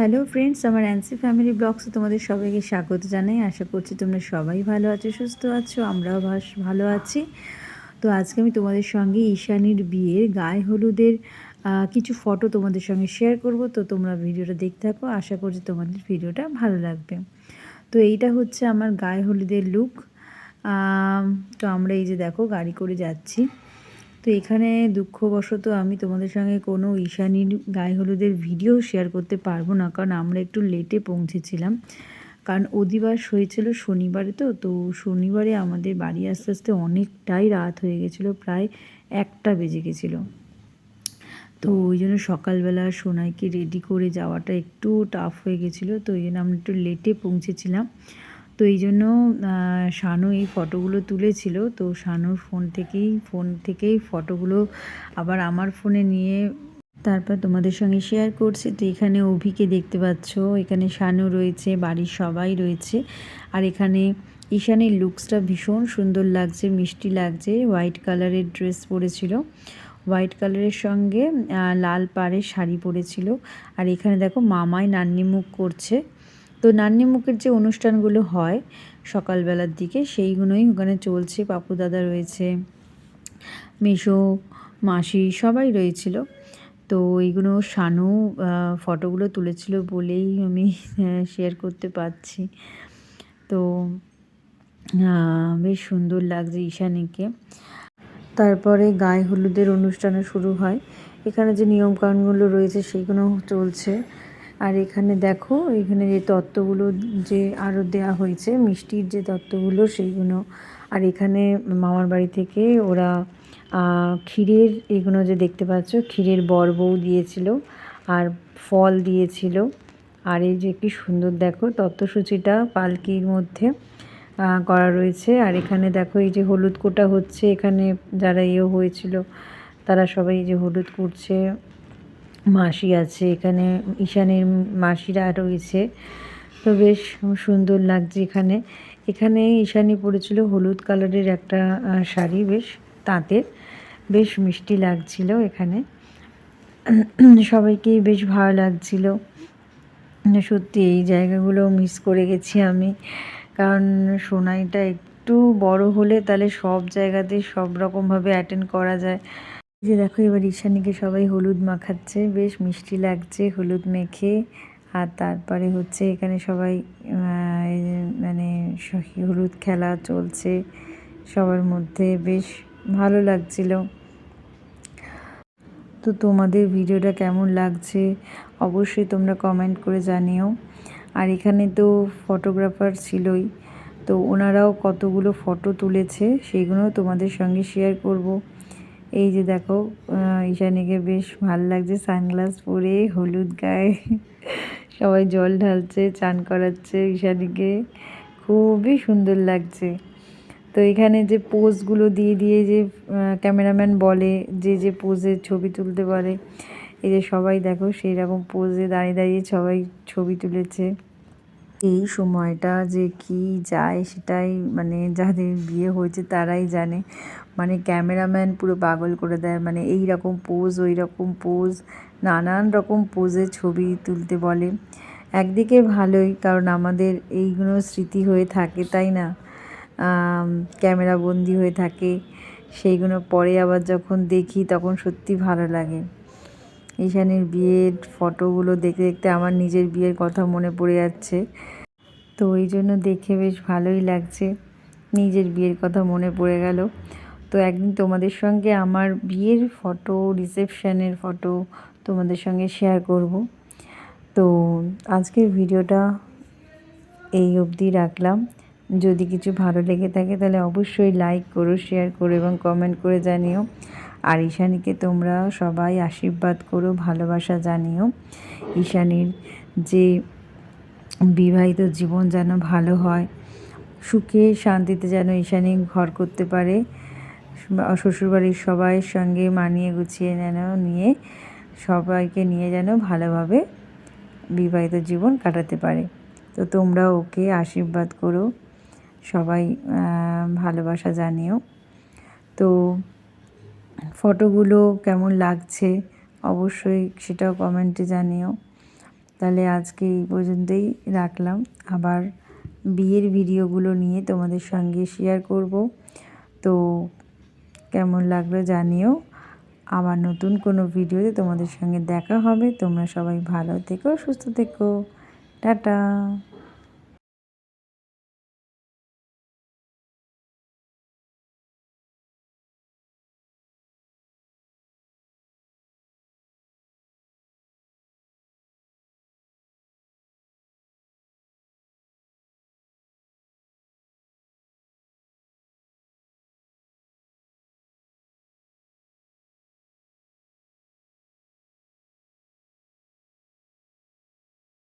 Hello friends আমার অ্যান্সি family ব্লগসে তোমাদের সবাইকে স্বাগত জানাই। আশা করছি তোমরা সবাই ভালো আছো, সুস্থ আছো, আমরাও ভালো আছি। তো আজকে আমি তোমাদের সঙ্গে ঈশানীর বিয়ের গায়ে হলুদের কিছু ফটো তোমাদের সঙ্গে শেয়ার করব। তো তোমরা ভিডিওটা দেখতে থাকো, আশা করছি তোমাদের ভিডিওটা ভালো লাগবে। তো এইটা হচ্ছে আমার গায়ে হলুদের লুক তো আমরা এই যে দেখো, গাড়ি করে যাচ্ছি। তো এখানে দুঃখবশত আমি তোমাদের সঙ্গে কোনো ঈশানীর গায়ে হলুদের ভিডিও শেয়ার করতে পারব না, কারণ আমরা একটু লেটে পৌঁছেছিলাম। কারণ অধিবাস হয়েছিল শনিবারে তো তো শনিবারে আমাদের বাড়ি আস্তে আস্তে অনেকটাই রাত হয়ে গেছিল, প্রায় একটা বেজে গেছিল। তো ওই জন্য সকালবেলা সোনাইকে রেডি করে যাওয়াটা একটু টাফ হয়ে গেছিল, তো ওই জন্য আমরা একটু লেটে পৌঁছেছিলাম। তো এই জন্য শানু এই ফটোগুলো তুলেছিল। তো শানুর ফোন থেকেই ফোন থেকেই ফটোগুলো আবার আমার ফোনে নিয়ে তারপর তোমাদের সঙ্গে শেয়ার করছি। তো এখানে অভিকে দেখতে পাচ্ছ, এখানে শানু রয়েছে, বাড়ির সবাই রয়েছে। আর এখানে ঈশানের লুকসটা ভীষণ সুন্দর লাগছে, মিষ্টি লাগছে। হোয়াইট কালারের ড্রেস পরেছিল। হোয়াইট কালারের সঙ্গে লাল পাড়ের শাড়ি পরেছিল। আর এখানে দেখো মামাই নান্নি মুখ করছে। তো নান্নি মুখের যে অনুষ্ঠানগুলো হয় সকালবেলার দিকে, সেইগুলোই ওখানে চলছে। পাপু দাদা রয়েছে, মেশো, মাসি সবাই রয়েছিল। তো এইগুলো শানু ফটোগুলো তুলেছিল বলেই আমি শেয়ার করতে পারছি। তো বেশ সুন্দর লাগছে ঈশানীকে। তারপরে গায়ে হলুদের অনুষ্ঠানও শুরু হয়। এখানে যে নিয়মকানুনগুলো রয়েছে সেইগুলো চলছে। আর এখানে দেখো, এখানে যে তত্ত্বগুলো যে আরও দেওয়া হয়েছে, মিষ্টির যে তত্ত্বগুলো সেইগুলো। আর এখানে মামার বাড়ি থেকে ওরা ক্ষীরের এগুলো যে দেখতে পাচ্ছ, ক্ষীরের বউ দিয়েছিল আর ফল দিয়েছিল। আর এই যে কি সুন্দর দেখো, তত্ত্বসূচিটা পালকির মধ্যে করা রয়েছে। আর এখানে দেখো, এই যে হলুদ কোটা হচ্ছে এখানে যারা ইয়ে হয়েছিল, তারা সবাই যে হলুদ করছে। মাসি আছে, এখানে ঈশানের মাসিরা রয়েছে। তো বেশ সুন্দর লাগছে এখানে। এখানে ঈশানি পরেছিল হলুদ কালারের একটা শাড়ি, বেশ তাঁতের। বেশ মিষ্টি লাগছিল এখানে। সবাইকেই বেশ ভালো লাগছিল। সত্যি এই জায়গাগুলো মিস করে গেছি আমি। কারণ সোনাইটা একটু বড় হলে তাহলে সব জায়গাতে সব রকমভাবে অ্যাটেন্ড করা যায়। যে দেখো, এবার ঈশানীকে সবাই হলুদ মাখাচ্ছে, বেশ মিষ্টি লাগছে হলুদ মেখে। আর তারপরে হচ্ছে এখানে সবাই মানে হলুদ খেলা চলছে সবার মধ্যে, বেশ ভালো লাগছিল। তো তোমাদের ভিডিওটা কেমন লাগছে অবশ্যই তোমরা কমেন্ট করে জানিও। আর এখানে তো ফটোগ্রাফার ছিলই, তো ওনারাও কতগুলো ফটো তুলেছে সেগুলো তোমাদের সঙ্গে শেয়ার করব। এই যে দেখো ঈশানীকে বেশ ভালো লাগছে, সানগ্লাস পরে, হলুদ গায়ে। সবাই জল ঢালছে, চান করাচ্ছে ঈশানীকে। খুবই সুন্দর লাগছে। তো এখানে যে পোজগুলো দিয়ে দিয়ে যে ক্যামেরাম্যান বলে, যে যে পোজে ছবি তুলতে পারে, এই যে সবাই দেখো সেই রকম পোজে দাঁড়িয়ে দাঁড়িয়ে সবাই ছবি তুলেছে। এই সময়টা যে কি যায় সেটাই মানে যাদের বিয়ে হয়েছে তারাই জানে। মানে ক্যামেরাম্যান পুরো পাগল করে দেয়। মানে এই রকম পোজ ওই রকম পোজ নানান রকম পোজে ছবি তুলতে বলে। একদিকে ভালোই, কারণ আমাদের এইগুলো স্মৃতি হয়ে থাকে, তাই না? ক্যামেরা বন্দি হয়ে থাকে। সেইগুলো পরে আবার যখন দেখি তখন সত্যি ভালো লাগে। ঈশানের বিয়ের ফটোগুলো দেখতে দেখতে আমার নিজের বিয়ের কথা মনে পড়ে যাচ্ছে। তো ওই জন্য দেখে বেশ ভালোই লাগছে। নিজের বিয়ের কথা মনে পড়ে গেল। তো একদিন তোমাদের সঙ্গে আমার বিয়ের ফটো, রিসেপশানের ফটো তোমাদের সঙ্গে শেয়ার করব। তো আজকের ভিডিওটা এই অবধি রাখলাম। যদি কিছু ভালো লেগে থাকে তাহলে অবশ্যই লাইক করো শেয়ার করো এবং কমেন্ট করে জানিও। আর ঈশানীকে তোমরা সবাই আশীর্বাদ করো, ভালোবাসা জানিও। ঈশানীর যে বিবাহিত জীবন যেন ভালো হয়, সুখে শান্তিতে যেন ঈশানী ঘর করতে পারে, শ্বশুরবাড়ির সবাইয়ের সঙ্গে মানিয়ে গুছিয়ে যেন নিয়ে, সবাইকে নিয়ে যেন ভালোভাবে বিবাহিত জীবন কাটাতে পারে। তো তোমরা ওকে আশীর্বাদ করো, সবাই ভালোবাসা জানিও। তো ফটোগুলো কেমন লাগছে অবশ্যই সেটাও কমেন্টে জানিও। তাহলে আজকে এই পর্যন্তই রাখলাম। আবার বিয়ের ভিডিওগুলো নিয়ে তোমাদের সঙ্গে শেয়ার করব। তো কেমন লাগল জানিও। আবার নতুন কোনো ভিডিওতে তোমাদের সঙ্গে দেখা হবে। তোমরা সবাই ভালো থেকো, সুস্থ থেকো। টাটা।